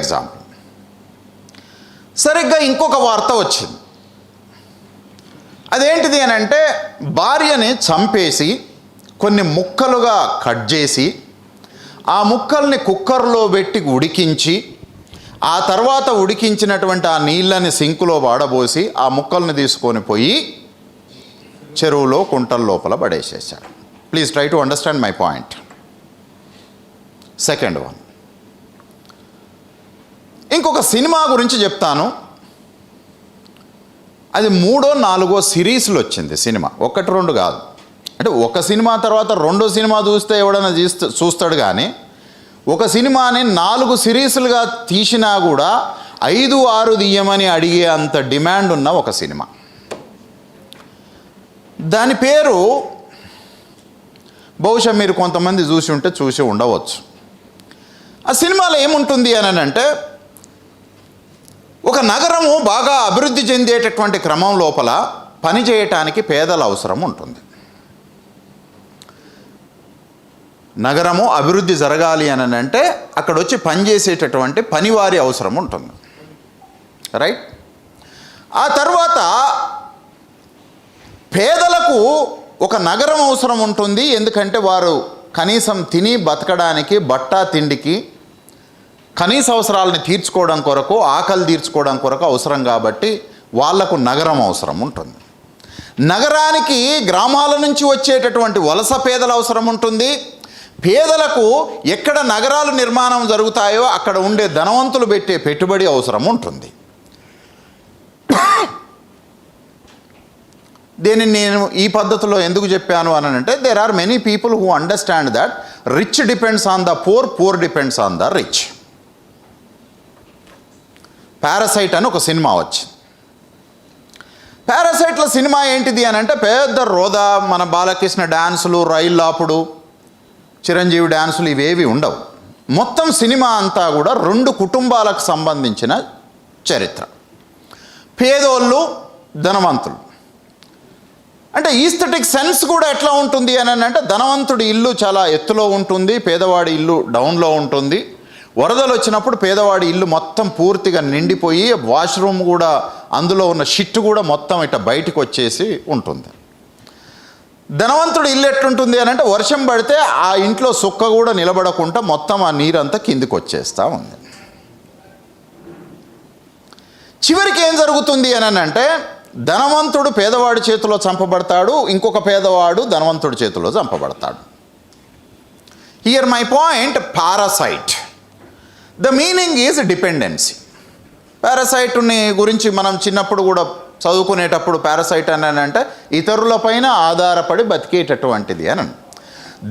Example సరిగ్గా ఇంకొక వార్త వచ్చింది. అదేంటిది అని అంటే భార్యని చంపేసి కొన్ని ముక్కలుగా కట్ చేసి ఆ ముక్కల్ని కుక్కర్లో పెట్టి ఉడికించి ఆ తర్వాత ఉడికించినటువంటి ఆ నీళ్ళని సింకులో వాడబోసి ఆ ముక్కల్ని తీసుకొని పోయి చెరువులో కుంటల లోపల పడేసేసాడు please try to understand my point second one ఇంకొక సినిమా గురించి చెప్తాను. అది మూడో నాలుగో సిరీస్లు వచ్చింది సినిమా. ఒకటి రెండు కాదు. అంటే ఒక సినిమా తర్వాత రెండో సినిమా చూస్తే ఎవడైనా చూస్తే చూస్తాడు కానీ ఒక సినిమాని నాలుగు సిరీస్లుగా తీసినా కూడా ఐదు ఆరు తీయమని అడిగే అంత డిమాండ్ ఉన్న ఒక సినిమా. దాని పేరు బహుశా మీరు కొంతమంది చూసి ఉంటే చూసి ఉండవచ్చు. ఆ సినిమాలో ఏముంటుంది అని అంటే ఒక నగరము బాగా అభివృద్ధి చెందేటటువంటి క్రమం లోపల పని చేయటానికి పేదల అవసరం ఉంటుంది. నగరము అభివృద్ధి జరగాలి అని అంటే అక్కడ వచ్చి పనిచేసేటటువంటి పనివారి అవసరం ఉంటుంది. రైట్? ఆ తర్వాత పేదలకు ఒక నగరం అవసరం ఉంటుంది. ఎందుకంటే వారు కనీసం తిని బతకడానికి బట్ట తిండికి కనీస అవసరాలని తీర్చుకోవడం కొరకు ఆకలి తీర్చుకోవడం కొరకు అవసరం కాబట్టి వాళ్ళకు నగరం అవసరం ఉంటుంది. నగరానికి గ్రామాల నుంచి వచ్చేటటువంటి వలస పేదల అవసరం ఉంటుంది. పేదలకు ఎక్కడ నగరాలు నిర్మాణం జరుగుతాయో అక్కడ ఉండే ధనవంతులు పెట్టే పెట్టుబడి అవసరం ఉంటుంది. దీనిని నేను ఈ పద్ధతిలో ఎందుకు చెప్పాను అని అంటే there are many people who understand that rich depends on the poor poor depends on the rich parasite అని ఒక సినిమా వచ్చింది. పారాసైట్ల సినిమా ఏంటిది అని అంటే పెద్ద రోదా మన బాలకృష్ణ డ్యాన్సులు రైళ్ళు ఆపుడు చిరంజీవి డ్యాన్సులు ఇవేవి ఉండవు. మొత్తం సినిమా అంతా కూడా రెండు కుటుంబాలకు సంబంధించిన చరిత్ర. పేదోళ్ళు ధనవంతులు. అంటే ఈస్థెటిక్ సెన్స్ కూడా ఎట్లా ఉంటుంది అని అంటే ధనవంతుడి ఇల్లు చాలా ఎత్తులో ఉంటుంది పేదవాడి ఇల్లు డౌన్లో ఉంటుంది. వరదలు వచ్చినప్పుడు పేదవాడి ఇల్లు మొత్తం పూర్తిగా నిండిపోయి వాష్రూమ్ కూడా అందులో ఉన్న షిట్ కూడా మొత్తం ఇట బయటకు వచ్చేసి ఉంటుంది. ధనవంతుడు ఇల్లు ఎట్లుంటుంది అని అంటే వర్షం పడితే ఆ ఇంట్లో సుక్క కూడా నిలబడకుండా మొత్తం ఆ నీరంతా కిందికి వచ్చేస్తూ ఉంది. చివరికి ఏం జరుగుతుంది అని అంటే ధనవంతుడు పేదవాడి చేతిలో చంపబడతాడు ఇంకొక పేదవాడు ధనవంతుడి చేతిలో చంపబడతాడు. Here my point parasite the meaning is dependency పారాసైట్ని గురించి మనం చిన్నప్పుడు కూడా చదువుకునేటప్పుడు పారాసైట్ అని అంటే ఇతరులపైన ఆధారపడి బతికేటటువంటిది అని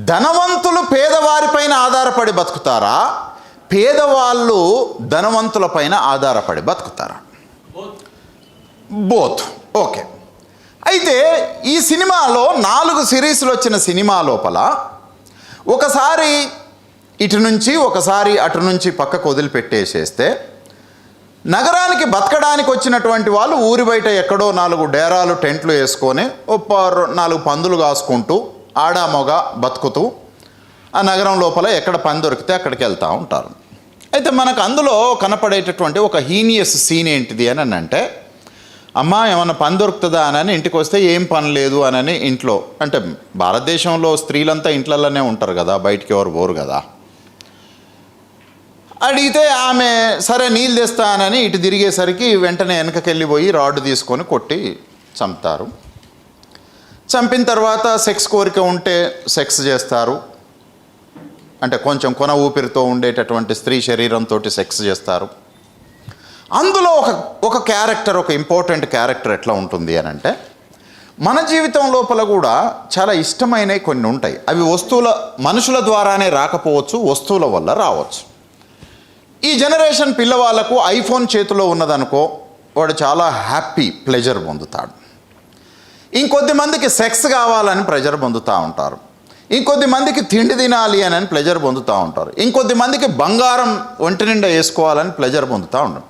ధనవంతులు పేదవారిపైన ఆధారపడి బతుకుతారా? పేదవాళ్ళు ధనవంతులపైన ఆధారపడి బతుకుతారా? బోత్ ఓకే అయితే ఈ సినిమాలో నాలుగు సిరీస్లు వచ్చిన సినిమా లోపల ఒకసారి ఇటు నుంచి ఒకసారి అటు నుంచి పక్కకు వదిలిపెట్టేసేస్తే నగరానికి బతకడానికి వచ్చినటువంటి వాళ్ళు ఊరి బయట ఎక్కడో నాలుగు డేరాలు టెంట్లు వేసుకొని ఓ నాలుగు పందులు కాసుకుంటూ ఆడామొగ బతుకుతూ ఆ నగరం లోపల ఎక్కడ పని దొరికితే అక్కడికి వెళ్తూ ఉంటారు. అయితే మనకు అందులో కనపడేటటువంటి ఒక హీనియస్ సీన్ ఏంటిది అని అంటే అమ్మ ఏమన్నా పని దొరుకుతుందా అని ఇంటికి వస్తే ఏం పని లేదు అని ఇంట్లో అంటే భారతదేశంలో స్త్రీలంతా ఇంట్లలోనే ఉంటారు కదా బయటికి ఎవరు పోరు కదా. అడిగితే ఆమె సరే నీళ్ళు తెస్తానని ఇటు తిరిగేసరికి వెంటనే వెనకకెళ్ళిపోయి రాడ్ తీసుకొని కొట్టి చంపుతారు. చంపిన తర్వాత సెక్స్ కోరిక ఉంటే సెక్స్ చేస్తారు. అంటే కొంచెం కొన ఊపిరితో ఉండేటటువంటి స్త్రీ శరీరంతో సెక్స్ చేస్తారు. అందులో ఒక ఒక క్యారెక్టర్ ఒక ఇంపార్టెంట్ క్యారెక్టర్ ఎట్లా ఉంటుంది అని అంటే మన జీవితం లోపల కూడా చాలా ఇష్టమైనవి కొన్ని ఉంటాయి. అవి వస్తువుల మనుషుల ద్వారానే రాకపోవచ్చు వస్తువుల వల్ల రావచ్చు. ఈ జనరేషన్ పిల్లవాళ్ళకు ఐఫోన్ చేతిలో ఉన్నదనుకో వాడు చాలా హ్యాపీ ప్లెజర్ పొందుతాడు. ఇంకొద్ది మందికి సెక్స్ కావాలని ప్రెజర్ పొందుతూ ఉంటారు. ఇంకొద్ది మందికి తిండి తినాలి అని ప్లెజర్ పొందుతూ ఉంటారు. ఇంకొద్ది మందికి బంగారం ఒంటి నిండా వేసుకోవాలని ప్లెజర్ పొందుతూ ఉంటారు.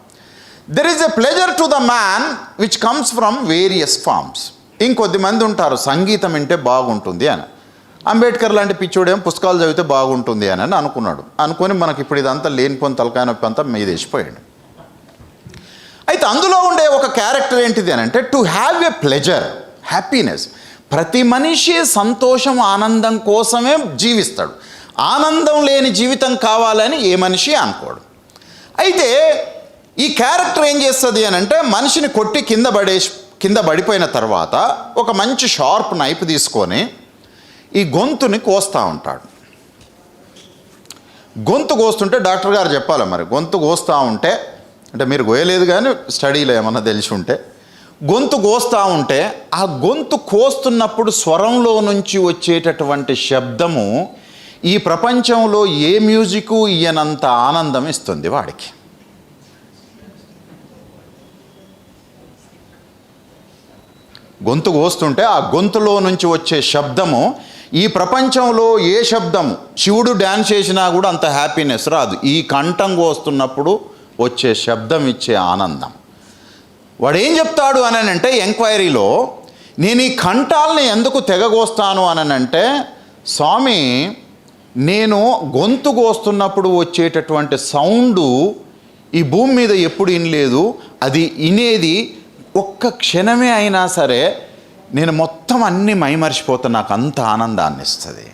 There is a pleasure to the man which comes from various forms ఇంకొద్ది మంది ఉంటారు సంగీతం వింటే బాగుంటుంది అని. అంబేద్కర్ లాంటి పిచ్చోడేం పుస్తకాలు చదివితే బాగుంటుంది అని అని అనుకున్నాడు. అనుకొని మనకి ఇప్పుడు ఇదంతా లేనిపోని తలకాయ నొప్పి అంతా మీదేసిపోయాడు అయితే అందులో ఉండే ఒక క్యారెక్టర్ ఏంటిది అని అంటే to have a pleasure happiness ప్రతి మనిషి సంతోషం ఆనందం కోసమే జీవిస్తాడు. ఆనందం లేని జీవితం కావాలని ఏ మనిషి అనుకోడు. అయితే ఈ క్యారెక్టర్ ఏం చేస్తుంది అని అంటే మనిషిని కొట్టి కింద పడేసి కింద పడిపోయిన తర్వాత ఒక మంచి షార్ప్ నైప్ తీసుకొని ఈ గొంతుని కోస్తూ ఉంటాడు. గొంతు కోస్తుంటే డాక్టర్ గారు చెప్పాలి మరి? గొంతు కోస్తూ ఉంటే అంటే మీరు కోయలేదు కానీ స్టడీలో ఏమన్నా తెలిసి ఉంటే గొంతు కోస్తూ ఉంటే ఆ గొంతు కోస్తున్నప్పుడు స్వరంలో నుంచి వచ్చేటటువంటి శబ్దము ఈ ప్రపంచంలో ఏ మ్యూజిక్ ఇయ్యనంత ఆనందం ఇస్తుంది వాడికి. గొంతు కోస్తుంటే ఆ గొంతులో నుంచి వచ్చే శబ్దము ఈ ప్రపంచంలో ఏ శబ్దం శివుడు డ్యాన్స్ చేసినా కూడా అంత హ్యాపీనెస్ రాదు. ఈ కంఠం కోస్తున్నప్పుడు వచ్చే శబ్దం ఇచ్చే ఆనందం. వాడు ఏం చెప్తాడు అనంటే ఎంక్వైరీలో నేను ఈ కంఠాలని ఎందుకు తెగగోస్తాను అనంటే స్వామి నేను గొంతు కోస్తున్నప్పుడు వచ్చేటటువంటి సౌండు ఈ భూమి మీద ఎప్పుడు వినలేదు అది వినేది ఒక్క క్షణమే అయినా సరే నేను మొత్తం అన్ని మైమరిచిపోతే నాకు అంత ఆనందాన్ని ఇస్తుంది